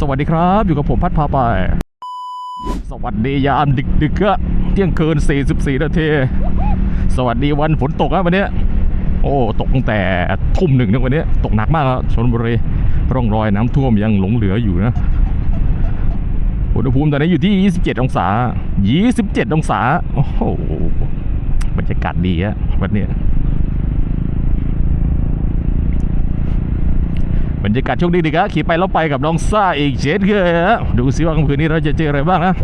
สวัสดีครับอยู่กับผมพัดพาไป สวัสดียามดึกดึกอะเที่ยงคืน 44 นาที สวัสดีวันฝนตกอะวันนี้โอ้ตกตั้งแต่ทุ่มหนึ่งนะวันนี้ตกหนักมากแล้วชนบุรีร่องรอยน้ำท่วมยังหลงเหลืออยู่นะอุณหภูมิตอนนี้อยู่ที่ 27 องศา 27 องศา โอ้โห บรรยากาศดีอะวันนี้ บรรยากาศโชคดีดีครับขี่ไปแล้วไปกับน้องซ่าอีกเช่นเคยฮะดูสิว่าคืนนี้เราจะเจออะไรบ้างนะ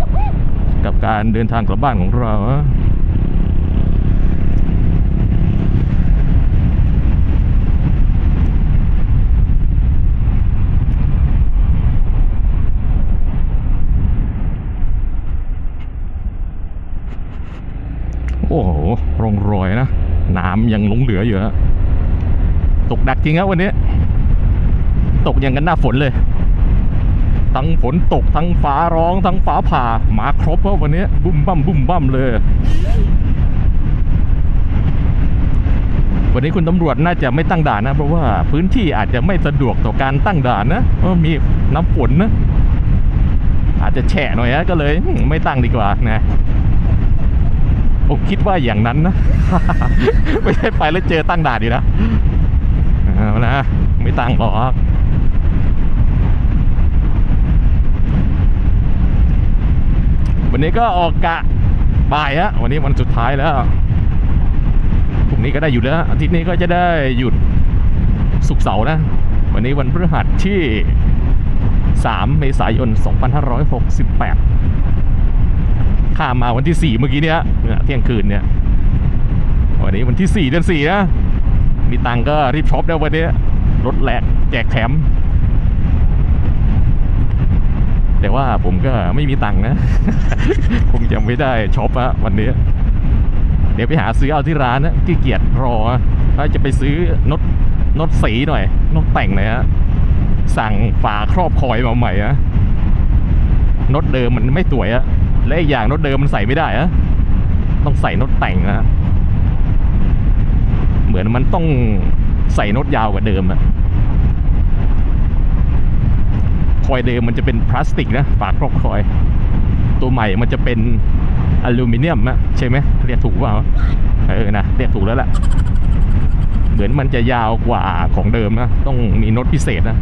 กับการเดินทางกลับบ้านของเราโอ้โหร่องรอยนะ น้ำยังหลงเหลืออยู่ฮะตกดักจริงครับวันนี้ ตกอย่างกันหน้าฝนเลย ทั้งฝนตกทั้งฟ้าร้อง ทั้งฟ้าผ่ามาครบครับวันนี้บุ้มบั้มบุ้มบั้มเลย วันนี้คุณตำรวจน่าจะไม่ตั้งด่านนะ เพราะว่าพื้นที่อาจจะไม่สะดวกต่อการตั้งด่านนะเพราะมีน้ำฝนนะอาจจะแฉะหน่อยนะก็เลยไม่ตั้งดีกว่านะผมคิดว่าอย่างนั้นนะ ไม่ใช่ไปแล้วเจอตั้งด่านดีนะเอานะไม่ตั้งหรอก วันนี้ก็ออกกะบ่ายฮะวันนี้วันสุดท้ายแล้วพรุ่งนี้ก็ได้หยุดแล้วอาทิตย์นี้ก็จะได้หยุดศุกเสาร์นะ วันนี้วันพฤหัสที่ 3 เมษายน 2568 ข้ามมาวันที่ 4 เมื่อกี้เนี้ยเนี่ยเที่ยงคืนเนี่ย วันนี้วันที่ 4 เดือน4นะมีตังก็รีบช็อปได้วันนี้ลดแหลกแจกแถม แต่ว่าผมก็ไม่มีตังค์นะ คงจะไม่ได้ช็อปอะวันนี้ เดี๋ยวไปหาซื้อเอาที่ร้านนะขี้เกียจรอถ้าจะไปซื้อนดนดสีหน่อยนดแต่งหน่อยฮะสั่งฝาครอบคอยมาใหม่อะนดเดิมมันไม่สวยอะและอีกอย่างนดเดิมมันใส่ไม่ได้อะต้องใส่นดแต่งนะเหมือนมันต้องใส่นดยาวกว่าเดิมอะ คอยเดิมมันจะเป็นพลาสติกนะฝาครอบคอย ตัวใหม่มันจะเป็นอลูมิเนียมนะใช่ไหมเรียกถูกเปล่าเออนะเรียกถูกแล้วแหละเหมือนมันจะยาวกว่าของเดิมนะต้องมีโน้ตพิเศษนะ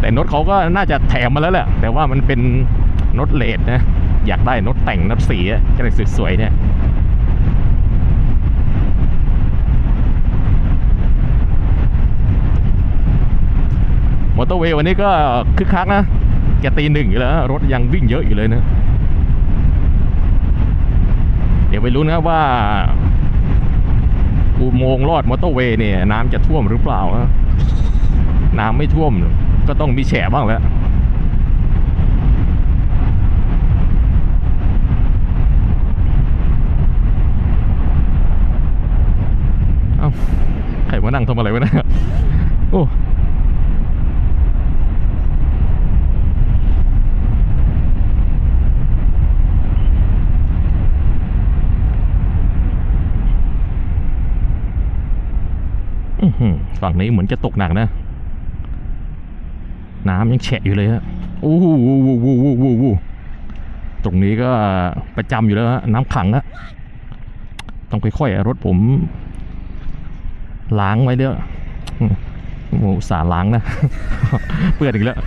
แต่โน้ตเขาก็น่าจะแถมมาแล้วแหละแต่ว่ามันเป็นโน้ตเลดนะอยากได้โน้ตแต่งโน้ตสีอะจะได้สวยๆเนี่ย มอเตอร์เวย์วันนี้ก็คึกคักนะแกตีหนึ่งอยู่แล้ว รถยังวิ่งเยอะอยู่เลยนะ เดี๋ยวไปรู้นะว่า อุโมงค์ลอดมอเตอร์เวย์เนี่ยน้ำจะท่วมหรือเปล่านะน้ำไม่ท่วมก็ต้องมีแฉบ้างแล้วเอ้าใครมานั่งทำอะไรวะนะโอ้ อื้อหือ ฝั่งนี้เหมือนจะตกหนักนะ น้ำยังแฉะอยู่เลยฮะโอ้โหตรงนี้ก็ประจำอยู่แล้วฮะน้ำขังฮะต้องค่อยๆรถผมล้างไว้เด้ออืมโอ้สาล้างนะ เปื้อนอีกแล้ว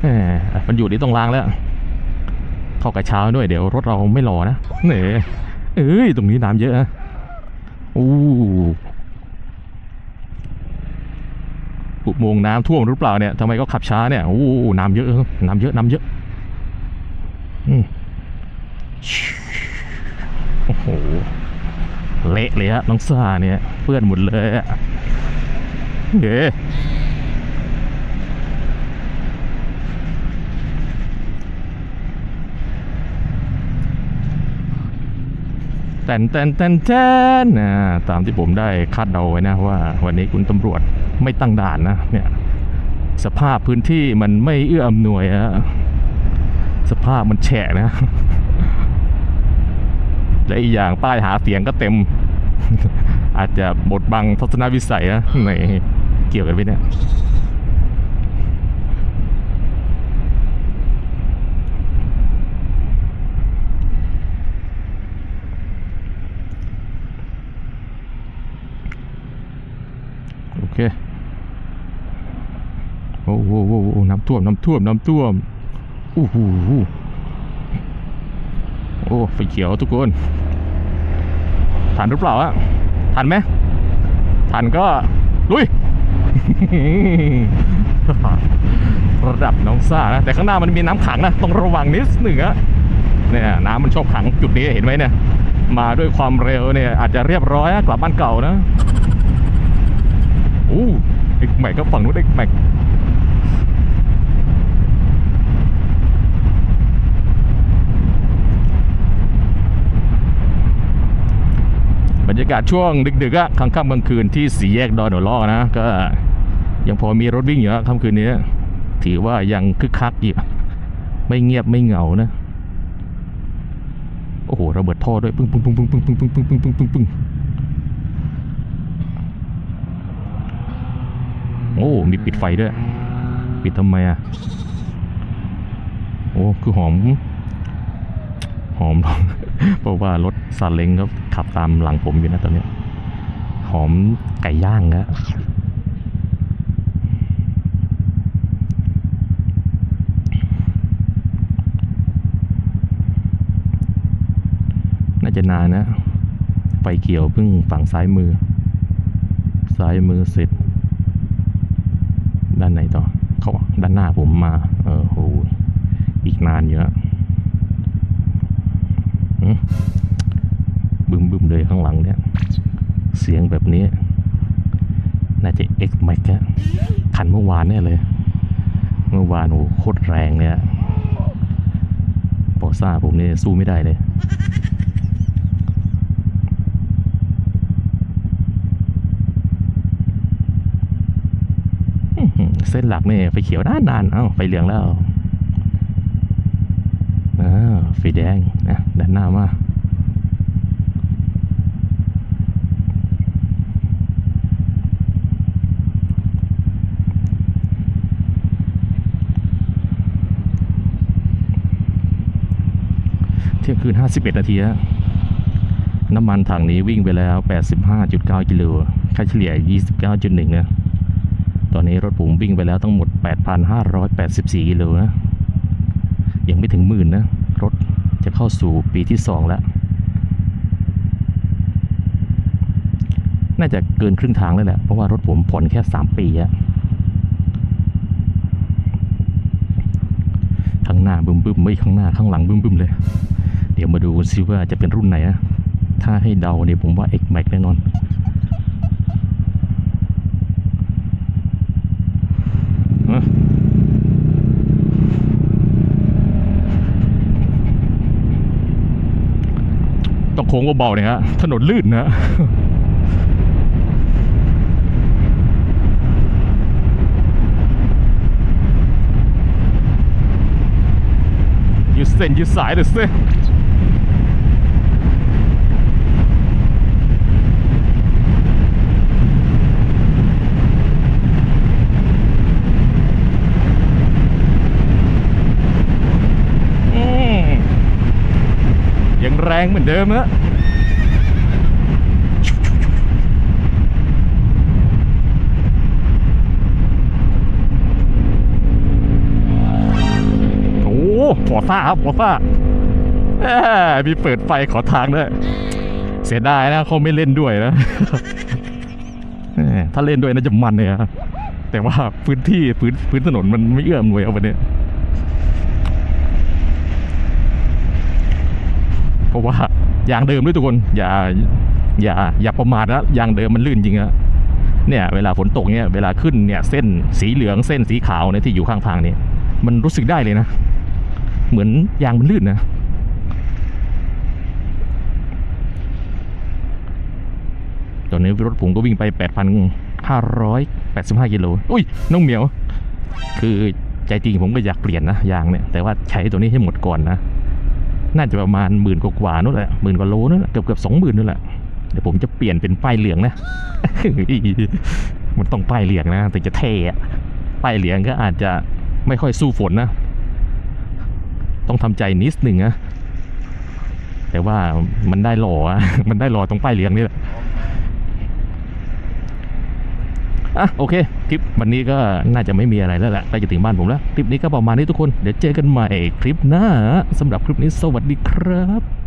แหมมันอยู่ที่ต้องล้างแล้ว เข้ากระเช้าด้วยเดี๋ยวรถเราไม่รอนะ เหนี่ยเอ้ย ตรงนี้น้ำเยอะอู้ อุโมงน้ำท่วมหรือเปล่าเนี่ยทำไมก็ขับช้าเนี่ยโอ้โหน้ำเยอะน้ำเยอะน้ำเยอะอืมโอ้โหเละเลยฮะน้องซาเนี่ยเพื่อนหมดเลยอะเฮ้ แตนแตนแตนแตนนะตามที่ผมได้คาดเดาไว้นะว่า วันนี้คุณตำรวจไม่ตั้งด่านนะเนี่ยสภาพพื้นที่มันไม่เอื้ออำนวยอะสภาพมันแฉะนะ และอีกอย่างป้ายหาเสียงก็เต็ม อาจจะบดบังทัศนวิสัยนะในเกี่ยวกันไหมเนี่ย โอเค โอ้โหโอ้โหน้ำท่วมน้ำท่วมน้ำท่วมโอ้โหโอ้ไฟเขียวทุกคนทันหรือเปล่าอะทันไหมทันก็ลุยระดับน้องซ่านะแต่ข้างหน้ามันมีน้ำขังนะต้องระวังนิดหนึ่งอะเนี่ยน้ำมันชอบขังจุดนี้เห็นไหมเนี่ย มาด้วยความเร็วเนี่ย อาจจะเรียบร้อยกลับบ้านเก่านะอู้เอ็กแม็กก็ฝั่งนู้นเอ็กแม็ก รรยากาศช่วงดึกๆอะกลางค่ำกลางคืนที่สี่แยกดอนหัวล้อนะ ก็ยังพอมีรถวิ่งอยู่นะค่ำคืนนี้ถือว่ายังคึกคักอยู่ไม่เงียบไม่เหงานะโอ้โหระเบิดท่อด้วยปึ้งปึ้งปึ้งปึ้งปึ้งปึ้งปึ้งปึ้งปึ้งปึ้งปึ้งปึ้งโอ้มีปิดไฟด้วย ปิดทำไมอะโอ้คือหอม หอมเพราะว่ารถซาเล้งก็ ขับตามหลังผมอยู่นะตอนนี้ หอมไก่ย่างนะน่าจะนานนะไฟเขียวเพิ่งฝั่งซ้ายมือ ซ้ายมือเสร็จ ด้านไหนต่อ เขาด้านหน้าผมมา เออโหอีกนานอยู่นะ ข้างหลังเนี่ย เสียงแบบนี้ น่าจะ X Max อะคันเมื่อวานแน่เลย เมื่อวานโอ้โหโคตรแรงเนี่ยปอซ่าผมเนี่ยสู้ไม่ได้เลยเส้นหลักเนี่ยไฟเขียวนานนานๆเอ้าไฟเหลืองแล้วอ่าไฟแดงนะด้านหน้ามา เที่ยงคืน 51 นาทีฮะน้ำมันถังนี้วิ่งไปแล้ว 85.9 กิโลค่าเฉลี่ย 29.1 นะ ตอนนี้รถผมวิ่งไปแล้วทั้งหมด 8,584 กิโลนะ ยังไม่ถึงหมื่นนะ รถจะเข้าสู่ปีที่สองแล้ว น่าจะเกินครึ่งทางแล้วแหละ เพราะว่ารถผมผ่อนแค่สามปีอะข้างหน้าบึมบึมไม่ข้างหน้าข้างหลังบึมบึมเลย เดี๋ยวมาดูซิว่าจะเป็นรุ่นไหนนะ ถ้าให้เดาเนี่ยผมว่า X Max แน่นอนต้องโค้งเบาๆเนี่ยฮะ ถนนลื่นนะยืดเส้นยืดสายเลยเส้น ยังแรงเหมือนเดิมนะโอ้ขอซ่าครับขอซ่าแมมีเปิดไฟขอทางด้วย เสียดายนะเขาไม่เล่นด้วยนะ ถ้าเล่นด้วยน่าจะมันเลยครับแต่ว่าพื้นที่พื้นพื้นถนนมันไม่เอื้อมหน่วยเอาวันนี้เราะว่ายางเดิมด้วยทุกคน อย่าอย่าอย่าประมาทนะยางเดิมมันลื่นจริงอะเนี่ยเวลาฝนตกเนี่ยเวลาขึ้นเนี่ยเส้นสีเหลืองเส้นสีขาวเนี่ยที่อยู่ข้างทางเนี่ยมันรู้สึกได้เลยนะ เหมือนยางมันลื่นนะตอนนี้รถผมก็วิ่งไป 8,585 กิโล อุ้ย น้องเหมียว คือใจจริงผมก็อยากเปลี่ยนนะยางเนี่ย แต่ว่าใช้ตัวนี้ให้หมดก่อนนะ น่าจะประมาณหมื่นกว่านู่นแหละหมื่นกว่าโลนู่นแหละเกือบเกือบสองหมื่นนู่นแหละเดี๋ยวผมจะเปลี่ยนเป็นป้ายเหลืองนะมันต้องป้ายเหลืองนะถึงจะเท่อะป้ายเหลืองก็อาจจะไม่ค่อยสู้ฝนนะ ต้องทำใจนิดหนึ่งนะแต่ว่ามันได้หล่ออะมันได้หล่อตรงป้ายเหลืองนี่แหละ อะโอเคคลิปวันนี้ก็น่าจะไม่มีอะไรแล้วแหละใกล้จะถึงบ้านผมแล้วคลิปนี้ก็ประมาณนี้ทุกคนเดี๋ยวเจอกันใหม่คลิปหน้าสำหรับคลิปนี้สวัสดีครับ